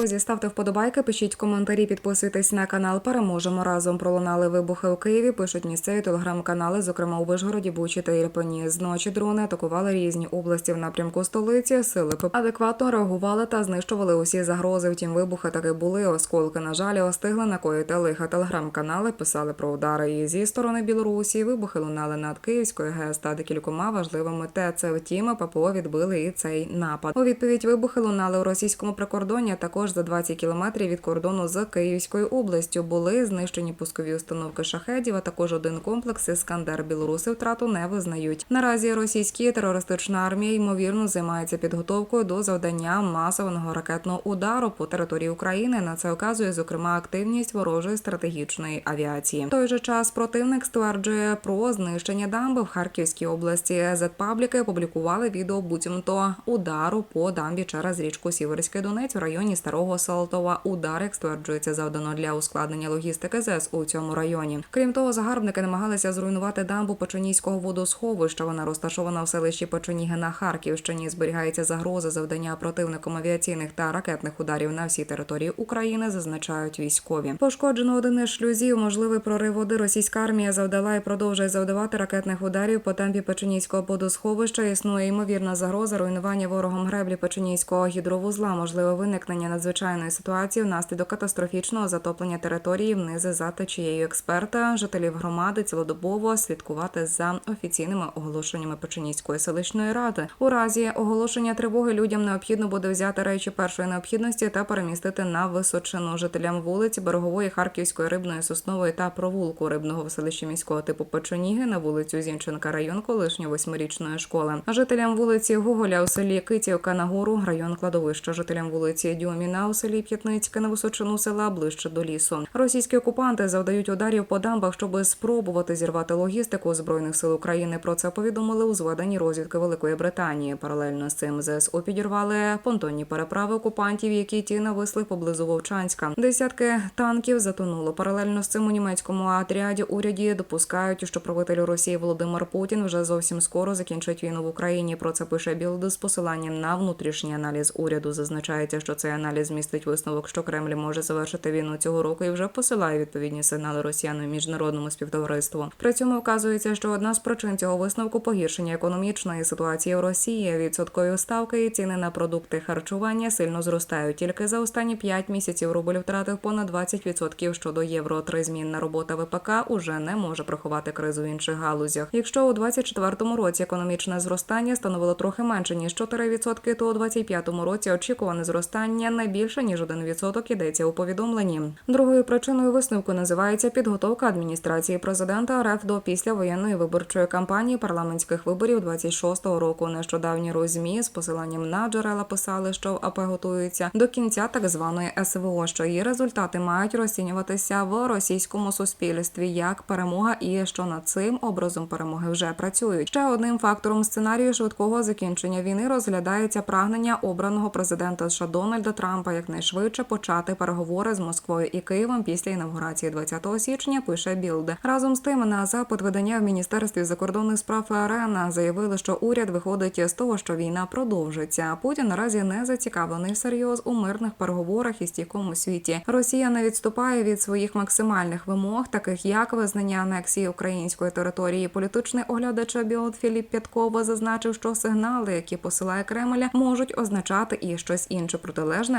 Друзі, ставте вподобайки, пишіть коментарі, підписуйтесь на канал. Переможемо разом. Пролунали вибухи у Києві. Пишуть місцеві телеграм-канали, зокрема у Вишгороді, Бучі та Ірпені. Зночі дрони атакували різні області в напрямку столиці. Сили адекватно реагували та знищували усі загрози. Втім, вибухи таки були. Осколки, на жаль, остигли накоїти лиха. Телеграм-канали писали про удари і зі сторони Білорусі. Вибухи лунали над Київською ГЕС та декількома важливими ТЕЦ. Втім, ППО відбили і цей напад. У відповідь вибухи лунали у російському прикордонні. а Також за 20 кілометрів від кордону з Київською областю були знищені пускові установки шахедів. А також один комплекс Іскандер. Білоруси втрату не визнають. Наразі російські терористична армія ймовірно займається підготовкою до завдання масованого ракетного удару по території України. На це вказує зокрема активність ворожої стратегічної авіації. В той же час противник стверджує про знищення дамби в Харківській області. Зетпабліки опублікували відео буцімто удару по дамбі через річку Сіверський Донець в районі Старого Салтова. Удар, як стверджується, завдано для ускладнення логістики ЗЕС у цьому районі. Крім того, загарбники намагалися зруйнувати дамбу Печеніського водосховища. Вона розташована в селищі Печеніги на Харківщині. Зберігається загроза завдання противником авіаційних та ракетних ударів на всій території України, зазначають військові. Пошкоджено один із шлюзів. Можливий прорив води. Російська армія завдала і продовжує завдавати ракетних ударів по темпі Печеніського водосховища. Існує ймовірна загроза руйнування ворогом греблі Печеніського гідровузла. Можливе виникнення надзвичайної ситуації внаслідок катастрофічного затоплення території внизи за течією експерта. Жителів громади цілодобово слідкувати за офіційними оголошеннями Печеніської селищної ради. У разі оголошення тривоги людям необхідно буде взяти речі першої необхідності та перемістити на височину жителям вулиці Берегової, Харківської, Рибної, Соснової та провулку Рибного в селищі міського типу Печеніги на вулицю Зінченка, район колишньої восьмирічної школи. А жителям вулиці Гоголя у селі Китівка на гору, район кладовища. Жителям вулиці Дюміна у селі П'ятницьке на височину села ближче до лісу. Російські окупанти завдають ударів по дамбах, щоб спробувати зірвати логістику збройних сил України. Про це повідомили у зведенні розвідки Великої Британії. Паралельно з цим ЗСУ підірвали понтонні переправи окупантів, які ті нависли поблизу Вовчанська. Десятки танків затонуло. Паралельно з цим у німецькому отряді уряді допускають, що правитель Росії Володимир Путін вже зовсім скоро закінчить війну в Україні. Про це пише Білд з посиланням на внутрішній аналіз уряду. Зазначається, що цей аналіз містить висновок, що Кремль може завершити війну цього року і вже посилає відповідні сигнали росіянам і міжнародному співтовариству. При цьому вказується, що одна з причин цього висновку погіршення економічної ситуації в Росії. Відсоткові ставки і ціни на продукти харчування сильно зростають. Тільки за останні 5 місяців рубль втратив понад 20% щодо євро. Тризмінна робота ВПК уже не може приховати кризу в інших галузях. Якщо у 2024 році економічне зростання становило трохи менше ніж 4%, то у 2025 році очікуване зростання не більше ніж 1% йдеться у повідомленні. Другою причиною висновку називається підготовка адміністрації президента РФ до післявоєнної виборчої кампанії парламентських виборів 26-го року. Нещодавні розмі з посиланням на джерела писали, що АП готується до кінця так званої СВО, що її результати мають розцінюватися в російському суспільстві як перемога, і що над цим образом перемоги вже працюють. Ще одним фактором сценарію швидкого закінчення війни розглядається прагнення обраного президента США Дональда Трампа якнайшвидше почати переговори з Москвою і Києвом після інавгурації 20 січня. Пише Білд. Разом з тим на запит видання в міністерстві закордонних справ РН заявили, що уряд виходить з того, що війна продовжиться. Путін наразі не зацікавлений серйоз у мирних переговорах і стійкому світі. Росія не відступає від своїх максимальних вимог, таких як визнання анексії української території. Політичний оглядач Білд Філіп Пяткова зазначив, що сигнали, які посилає Кремль, можуть означати і щось інше протилежне